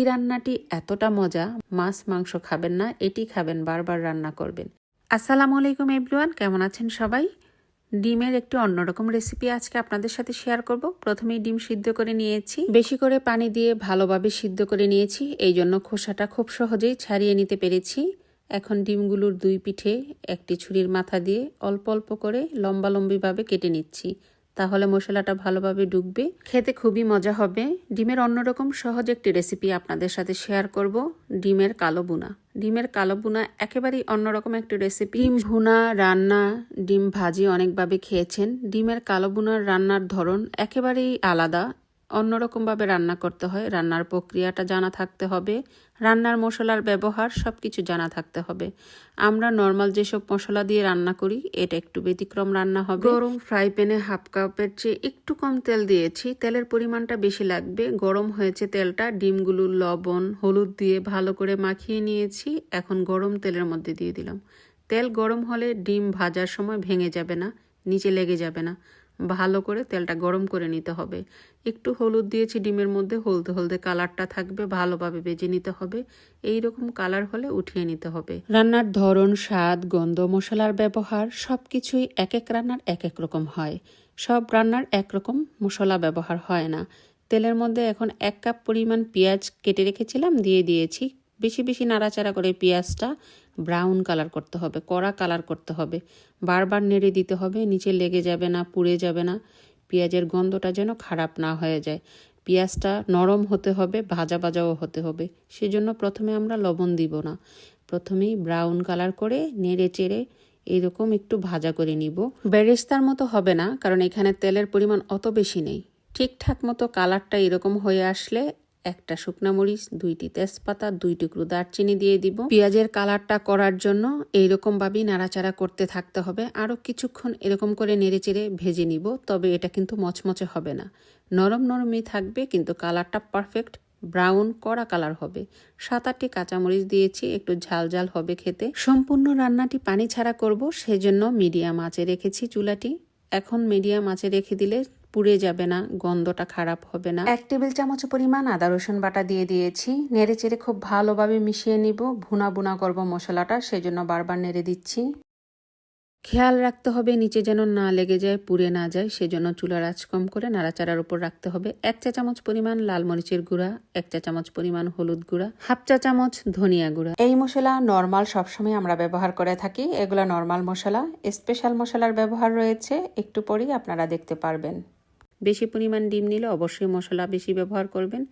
এই রান্নাটি এতটা মজা, মাছ, মাংস খাবেন না, এটি খাবেন, বারবার রান্না করবেন। আসসালামু আলাইকুম এভরিওয়ান, কেমন আছেন সবাই? ডিমের একটি অন্যরকম রেসিপি আজকে আপনাদের সাথে শেয়ার করব। প্রথমেই ডিম সিদ্ধ করে নিয়েছি। বেশি করে পানি দিয়ে ভালোভাবে সিদ্ধ করে নিয়েছি, এই জন্য খোসাটা খুব সহজেই ছাড়িয়ে নিতে পেরেছি। এখন ডিমগুলোর দুই পিঠে একটি ছুরির মাথা দিয়ে অল্প অল্প করে লম্বালম্বিভাবে কেটে নিচ্ছি। তাহলে মশলাটা ভালোভাবে ডুববে। খেতে খুবই মজা হবে। ডিমের অন্যরকম সহজ একটি রেসিপি আপনাদের সাথে শেয়ার করব। ডিমের কালো বুনা ডিমের কালো বুনা একেবারেই অন্যরকম একটি রেসিপি ডিম ভুনা, রান্না, ডিম ভাজি অনেকভাবে খেয়েছেন। ডিমের কালো বুনার রান্নার ধরন একেবারেই আলাদা। অন্যরকমভাবে রান্না করতে হয়। রান্নার প্রক্রিয়াটা জানা থাকতে হবে। রান্নার মশলার ব্যবহার সব কিছু জানা থাকতে হবে। আমরা নর্মাল যেসব মশলা দিয়ে রান্না করি, এটা একটু ব্যতিক্রম রান্না হবে। গরম ফ্রাই প্যানে হাফ কাপের চেয়ে একটু কম তেল দিয়েছি। তেলের পরিমাণটা বেশি লাগবে। গরম হয়েছে তেলটা। ডিমগুলো, লবণ, হলুদ দিয়ে ভালো করে মাখিয়ে নিয়েছি। এখন গরম তেলের মধ্যে দিয়ে দিলাম। তেল গরম হলে ডিম ভাজার সময় ভেঙে যাবে না, নিচে লেগে যাবে না। ভালো করে তেলটা গরম করে নিতে হবে। একটু হলুদ দিয়েছি, ডিমের মধ্যে হলদে হলদে কালারটা থাকবে, ভালোভাবে বেজে নিতে হবে। এই রকম কালার হলে উঠিয়ে নিতে হবে। রান্নার ধরন, স্বাদ, গন্ধ, মশলার ব্যবহার সব কিছুই এক এক রান্নার এক এক রকম হয়। সব রান্নার একরকম মশলা ব্যবহার হয় না। তেলের মধ্যে এখন এক কাপ পরিমাণ পেঁয়াজ কেটে রেখেছিলাম, দিয়ে দিয়েছি বেশি বেশি নাড়াচাড়া করে পেঁয়াজটা ব্রাউন কালার করতে হবে, কড়া কালার করতে হবে। বারবার নেড়ে দিতে হবে, নিচে লেগে যাবে না, পুড়ে যাবে না। পেঁয়াজের গন্ধটা যেন খারাপ না হয়ে যায়। পেঁয়াজটা নরম হতে হবে, ভাজা, ভাজাও হতে হবে। সেজন্য প্রথমে আমরা লবণ দিব না। প্রথমেই ব্রাউন কালার করে নেড়ে চেড়ে এরকম একটু ভাজা করে নিব। বেরেস্তার মতো হবে না, কারণ এখানে তেলের পরিমাণ অত বেশি নেই। ঠিকঠাক মতো কালারটা এরকম হয়ে আসলে একটা শুকনা মরিচ, দুইটি তেজপাতা, দুই টুকরো দারচিনি দিয়ে দিব। পেঁয়াজের কালারটা করার জন্য এইরকম ভাবেই নাড়াচাড়া করতে থাকতে হবে। আরও কিছুক্ষণ এরকম করে নেড়েচেড়ে ভেজে নিব, তবে এটা কিন্তু মচমচে হবে না। নরম নরমই থাকবে, কিন্তু কালারটা পারফেক্ট ব্রাউন কড়া কালার হবে। সাত আটটি কাঁচামরিচ দিয়েছি, একটু ঝাল ঝাল হবে খেতে। সম্পূর্ণ রান্নাটি পানি ছাড়া করব, সেজন্য মিডিয়াম আঁচে রেখেছি চুলাটি। এখন মিডিয়াম আঁচে রেখে দিলে পুড়ে যাবে না, গন্ধটা খারাপ হবে না। এক টেবিল চামচ পরিমাণ আদা, রসুন বাটা দিয়ে দিয়েছি। নেড়ে চেড়ে খুব ভালোভাবে মিশিয়ে নিব। ভুনা বুনা করব মশলাটা, সেজন্য বারবার নেড়ে দিচ্ছি। খেয়াল রাখতে হবে, নিচে যেন না লেগে যায়, পুড়ে না যায়, সেজন্য চুলার আঁচ কম করে নাড়াচাড়ার উপর রাখতে হবে। এক চা চামচ পরিমাণ লাল মরিচের গুঁড়া, এক চা চামচ পরিমাণ হলুদ গুঁড়া, হাফ চা চামচ ধনিয়া গুঁড়া। এই মশলা নর্মাল সবসময় আমরা ব্যবহার করে থাকি। এগুলো নর্মাল মশলা, স্পেশাল মশলার ব্যবহার রয়েছে। একটু পরেই আপনারা দেখতে পারবেন। বেশি পরিমাণ ডিম নিলে অবশ্যই মশলা বেশি ব্যবহার করবেন।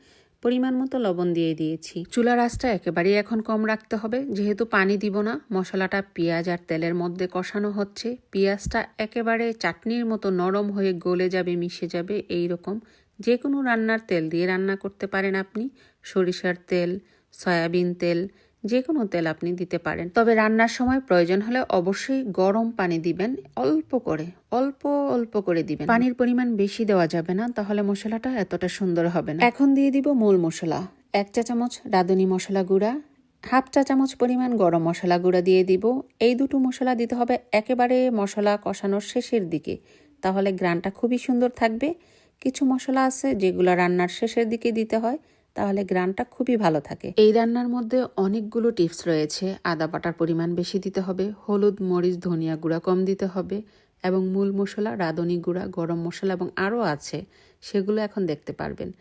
পরিমাণ মতো লবণ দিয়ে দিয়েছি। চুলার আঁচটা একেবারেই এখন কম রাখতে হবে। যেহেতু পানি দিব না, মশলাটা পেঁয়াজ আর তেলের মধ্যে কষানো হচ্ছে। পেঁয়াজটা একেবারে চাটনির মতো নরম হয়ে গলে যাবে, মিশে যাবে এই রকম যে কোনো রান্নার তেল দিয়ে রান্না করতে পারেন আপনি। সরিষার তেল, সয়াবিন তেল যে কোনো তেল আপনি দিতে পারেন। তবে রান্নার সময় প্রয়োজন হলে অবশ্যই গরম পানি দিবেন, অল্প করে, অল্প অল্প করে দিবেন। পানির পরিমাণ বেশি দেওয়া যাবে না, তাহলে মশলাটা এতটা সুন্দর হবে না। এখন দিয়ে দিব মূল মশলা। এক চা চামচ রাঁধুনি মশলা গুঁড়া, হাফ চা চামচ পরিমাণ গরম মশলা গুঁড়া দিয়ে দিব। এই দুটো মশলা দিতে হবে একেবারে মশলা কষানোর শেষের দিকে। তাহলে গ্রানটা খুবই সুন্দর থাকবে। কিছু মশলা আছে যেগুলো রান্নার শেষের দিকে দিতে হয়। তাহলে গ্রানটা খুবই ভালো থাকে। এই রান্নার মধ্যে অনেকগুলো টিপস রয়েছে। আদা বাটার পরিমাণ বেশি দিতে হবে, হলুদ, মরিচ, ধনিয়া গুঁড়া কম দিতে হবে এবং মূল মশলা রাঁধুনি গুঁড়া, গরম মশলা এবং আরও আছে, সেগুলো এখন দেখতে পারবেন।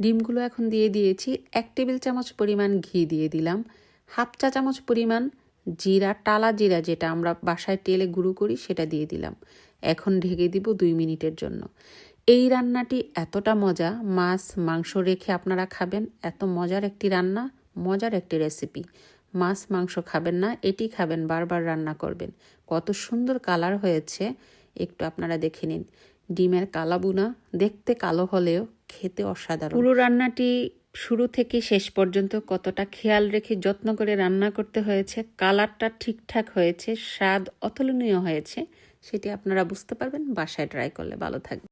ডিমগুলো এখন দিয়ে দিয়েছি, এক টেবিল চামচ পরিমাণ ঘি দিয়ে দিলাম, হাফ চা চামচ পরিমাণ জিরা, টালা জিরা যেটা আমরা বাসায় তেলে গুঁড়ো করি সেটা দিয়ে দিলাম। এখন ঢেকে দিব দুই মিনিটের জন্য। এই রান্নাটি এতটা মজা, মাছ, মাংস রেখে আপনারা খাবেন, এত মজার একটি রান্না, মজার একটি রেসিপি। মাছ, মাংস খাবেন না, এটি খাবেন, বারবার রান্না করবেন। কত সুন্দর কালার হয়েছে, একটু আপনারা দেখে নিন। ডিমের কালাবুনা দেখতে কালো হলেও খেতে অসাধারণ। পুরো রান্নাটি শুরু থেকে শেষ পর্যন্ত কতটা খেয়াল রেখে যত্ন করে রান্না করতে হয়েছে, কালারটা ঠিকঠাক হয়েছে, স্বাদ অতুলনীয় হয়েছে, সেটি আপনারা বুঝতে পারবেন। বাসায় ট্রাই করলে ভালো থাকবে।